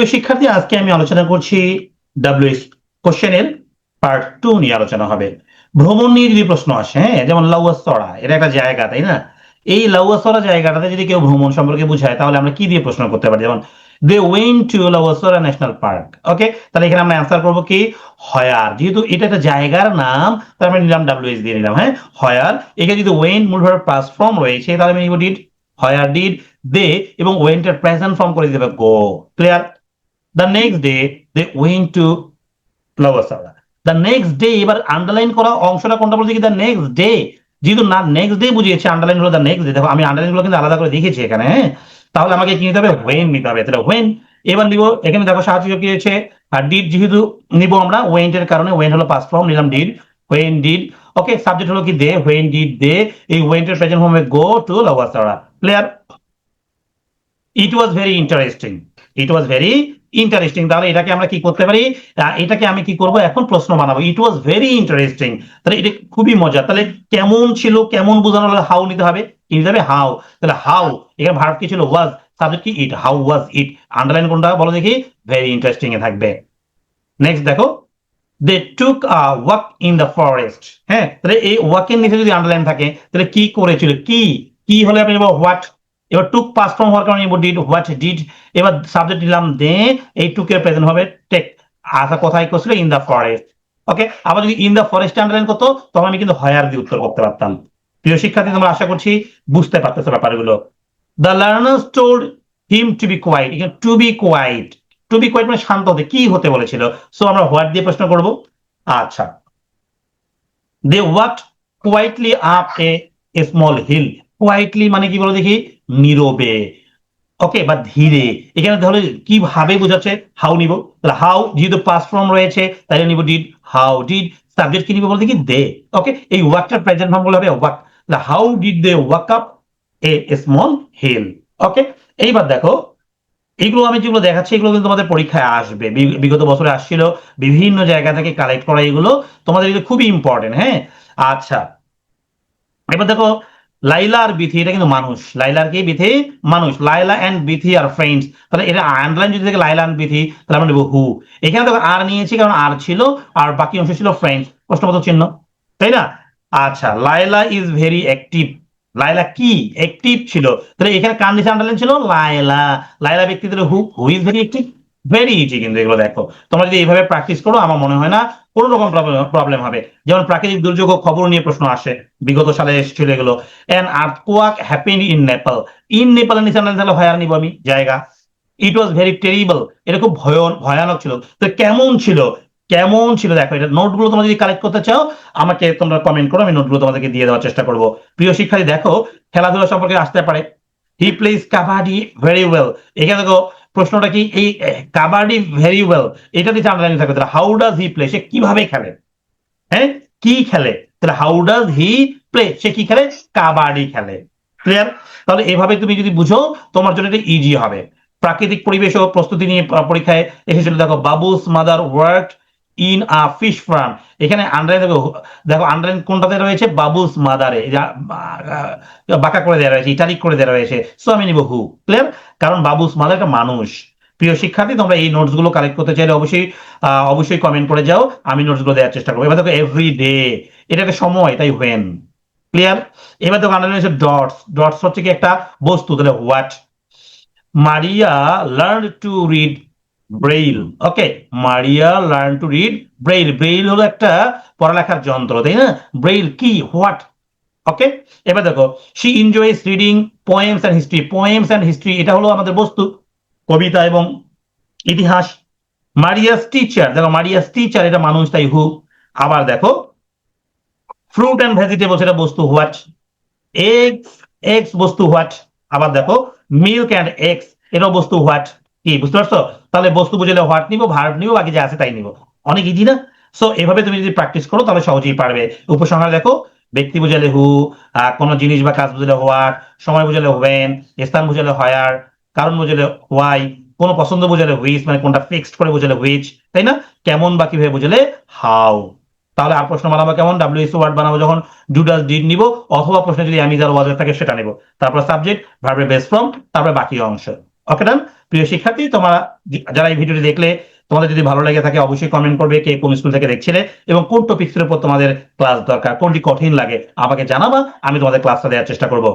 প্রিয় শিক্ষার্থী, আজকে আমি আলোচনা করছি ডাব্লিউএস কোশ্চেনের পার্ট টু নিয়ে আলোচনা হবে। ভ্রমণ নিয়ে যদি প্রশ্ন আসে হ্যাঁ যেমন লাউয়াসরা এটা একটা জায়গা, তাই না? এই লাউয়াসরা জায়গাটাতে যদি কেউ ভ্রমণ সম্পর্কে বুঝায়, তাহলে আমরা কি দিয়ে প্রশ্ন করতে পারি? যেমন they went to Lawachara national park okay তাহলে এখানে আমরা অ্যান্সার করব কি? হয়ার। যেহেতু এটা একটা জায়গার নাম, তাহলে আমরা নিলাম ডাব্লিউএস দিয়ে নিলাম হ্যাঁ? হয়ার। এখানে যদি ওয়েন মূল ভাবে পাস ফর্ম রয়েছে, তাহলে আমি ডিড হয়ার ডিড দে এবং ওয়েন্টের প্রেজেন্ট ফর্ম করে দিতে হবে go clear the next day they went to Lawachara the next day এবার আন্ডারলাইন করা অংশটা কোনটা বলছে কি? দ্য নেক্সট ডে যেহেতু না নেক্সট ডে বুঝিয়েছে আন্ডারলাইন হলো দ্য নেক্সট ডে দেখো, আমি আন্ডারলাইনগুলো কিন্তু আলাদা করে দেখেছি এখানে হ্যাঁ? তাহলে আমাকে কি নিতে হবে? ওয়েন নিতে হবে। তাহলে ওয়েন এবার নিব, এখানে দেখো সাহায্য কি হয়েছে? আর ডিড যেহেতু নিব আমরা ওয়েন্টের কারণে ওয়েন হলো পাস ফর্ম নিলাম did went did okay subject হলো কি দে ওয়েন ডিড দে এই ওয়েন্টের প্রেজেন্ট ফর্মে go to Lawachara clear it was very interesting it was very interesting তাহলে এটাকে আমরা কি করতে পারি? এটাকে আমি কি করব? এখন প্রশ্ন বানাবো। ইট ওয়াজ ভেরি ইন্টারেস্টিং তাহলে এটা খুবই মজা তাহলে কেমন ছিল? কেমন বোঝানো হলে? হাউ নিতে হবে? কি নিতে হবে? হাউ তাহলে হাউ এখানে ভার্ব কি ছিল? ওয়াজ সাবজেক্ট কি? It how was it underline কোনটা? বলো দেখি। ভেরি ইন্টারেস্টিং এ থাকবে। নেক্সট দেখো। They took a walk in the forest হ্যাঁ? তাহলে এই ওয়াকের নিচে যদি আন্ডারলাইন থাকে, তাহলে কি করেছিল? কি? কি হলে আপনি হোয়াট এবার টুক পাস ফর্ম হওয়ার কারণে ডিড হোয়াট ডিড এবার সাবজেক্ট দিলাম দে এই টুকের প্রেজেন্ট হবে টেক আসা কোথায় করছিল ইন দ্য ফরেস্ট ওকে আবার যদি ইন দ্য ফরেস্ট আন্ডারলাইন করতো, তখন আমি কিন্তু হয়ার দিয়ে উত্তর করতে পারতাম। প্রিয় শিক্ষার্থী, তোমরা আশা করছি বুঝতে পারতেছো ব্যাপারগুলো। The learners told him to be quiet এখানে to be quiet to be quiet মানে শান্ত হতে, কি হতে বলেছিল? সো আমরা হোয়াট দিয়ে প্রশ্ন করব? আচ্ছা। They walked quietly up a small hill quietly মানে কি বলো দেখি? নীরবে। ওকে বা ধীরে। এখানে তাহলে কীভাবে বোঝাচ্ছে? হাউ নিব? তাহলে হাউ যেহেতু পাস ফর্ম রয়েছে, তাহলে নিব ডিড হাউ ডিড সাবজেক্ট কি নিব বলতে কি দে ওকে এই ওয়াকটার প্রেজেন্ট ফর্ম হবে walk how did they walk up a small hill okay এইবার দেখো, এইগুলো আমি যেগুলো দেখাচ্ছি, এগুলো কিন্তু তোমাদের পরীক্ষায় আসবে। বিগত বছরে আসছিল, বিভিন্ন জায়গা থেকে কালেক্ট করা এগুলো। তোমাদের এগুলো খুবই ইম্পর্টেন্ট হ্যাঁ? আচ্ছা এবার দেখো লাইলা আর বিথি, এটা কিন্তু মানুষ। লাইলার কি বিথি? মানুষ। লাইলা এন্ড বিথি আর ফ্রেন্ডস তাহলে এটা আন্ডারলাইন যদি থাকে, লাইলা এন্ড বিথি, তাহলে আমরা নেব হু এখানে দেখো আর নিয়েছি, কারণ আর ছিল, আর বাকি অংশ ছিল ফ্রেন্ডস প্রশ্নবোধক চিহ্ন। তাই না? আচ্ছা Laila is very active Laila কি? অ্যাক্টিভ ছিল। তাহলে এখানে কার আন্ডারলাইন ছিল, লাইলা। লাইলা ব্যক্তি তাহলে who who is very active very easy কিন্তু এগুলো দেখো। তোমরা যদি এইভাবে প্র্যাকটিস করো, আমার মনে হয় না কোনো রকম প্রবলেম হবে। যেমন প্রাকৃতিক দুর্যোগ খবর নিয়ে প্রশ্ন আসে। বিগত সালে এসেছিল এগুলো। An earthquake happen in Nepal in নেপালের নিচে তাহলে হয়ার নিব আমি, জায়গা। ইট ওয়াজ ভেরি টেরিবল এটা খুব ভয়ন ভয়ানক ছিল। তো কেমন ছিল? কেমন ছিল? দেখো, এটা নোটগুলো তোমরা যদি কালেক্ট করতে চাও, আমাকে তোমরা কমেন্ট করো, আমি নোটগুলো তোমাদেরকে দিয়ে দেওয়ার চেষ্টা করব। প্রিয় শিক্ষার্থী, দেখো, খেলাধুলা সম্পর্কে আসতে পারে। He plays kabaddi very well এখানে দেখো, প্রশ্নটা কি? এই কাবাডি ভেরি ওয়েল এটা দিতে আন্ডারলাইন থাকবে। তাহলে হাউ ডাজ হি প্লে সে কীভাবে খেলে? হ্যাঁ? কি খেলে? তাহলে হাউ ডাজ হি প্লে সে কি খেলে? কাবাডি খেলে। ক্লিয়ার তাহলে এভাবে তুমি যদি বুঝো, তোমার জন্য এটা ইজি হবে। প্রাকৃতিক পরিবেশ ও প্রস্তুতি নিয়ে পরীক্ষায় এসেছিল। দেখো Babu's mother work in a fish farm এখানে আন্ডারলাইন দেখো দেখো আন্ডারলাইন কোনটাতে রয়েছে? বাবুস মাদারে বাঁকা করে দেওয়া রয়েছে ইটালিক করে দেওয়া রয়েছে। সো আমি নিব হু ক্লিয়ার কারণ বাবুস মাদার একটা মানুষ। প্রিয় শিক্ষার্থী, তোমরা এই নোটসগুলো কালেক্ট করতে চাইলে অবশ্যই অবশ্যই কমেন্ট করে যাও। আমি নোটসগুলো দেওয়ার চেষ্টা করব। এবার দেখো এভরি ডে এটা একটা সময়, তাই হোয়েন ক্লিয়ার এবার দেখো আন্ডারলাইন হচ্ছে ডটস ডটস হচ্ছে কি একটা বস্তু, তাহলে what Maria learn to read braille. Okay Maria learn to read braille. Braille হলো একটা পড়ালেখার যন্ত্র, তাই না? ব্রেইল কি হোয়াট ওকে এবার দেখো she enjoys reading poems and history poems and history এটা হলো আমাদের বস্তু, কবিতা এবং ইতিহাস। মারিয়াস টিচার দেখো মারিয়াস টিচার এটা মানুষ, তাই হু আবার দেখো ফ্রুট অ্যান্ড ভেজিটেবলস এটা বস্তু হোয়াট এগস এগস বস্তু হোয়াট আবার দেখো মিল্ক অ্যান্ড এগস এটাও বস্তু হোয়াট কি, বুঝতে পারছ? তাহলে বস্তু বুঝলে হোয়াট নিবো ভার্ব নিবো, বাকি যা আছে তাই নিবো। অনেক ইজি না? সো এভাবে তুমি যদি প্র্যাকটিস করো, তাহলে সহজেই পারবে। উপসংহার দেখো, ব্যক্তি বুঝালে হু কোনো জিনিস বা কাজ বুঝলে হোয়াট সময় বুঝালে ওয়েন স্থান বুঝালে হয়ার কারণ বুঝালে ওয়াই কোনো পছন্দ বুঝালে হুইচ মানে কোনটা ফিক্সড করে বুঝালে হুইচ তাই না? কেমন বা কীভাবে বুঝালে হাউ তাহলে আর প্রশ্ন বানাবো কেমন? ডাব্লিউ ডাব্লিউএস ওয়ার্ড বানাবো যখন ডু ডাজ ডিড নিব, অথবা প্রশ্ন যদি আমি যার ওয়াজের থাকে সেটা নিব। তারপর সাবজেক্ট ভার্বের বেস ফর্ম তারপরে বাকি অংশ। ওকে ডান প্রিয় শিক্ষার্থী, তোমরা যারা এই ভিডিওটি দেখলে, তোমাদের যদি ভালো লেগে থাকে, অবশ্যই কমেন্ট করবে কে কোন স্কুল থেকে দেখছিলে এবং কোন টপিক্সের উপর তোমাদের ক্লাস দরকার, কোনটি কঠিন লাগে, আমাকে জানাবা, আমি তোমাদের ক্লাসটা দেওয়ার চেষ্টা করব।